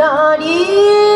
নারী।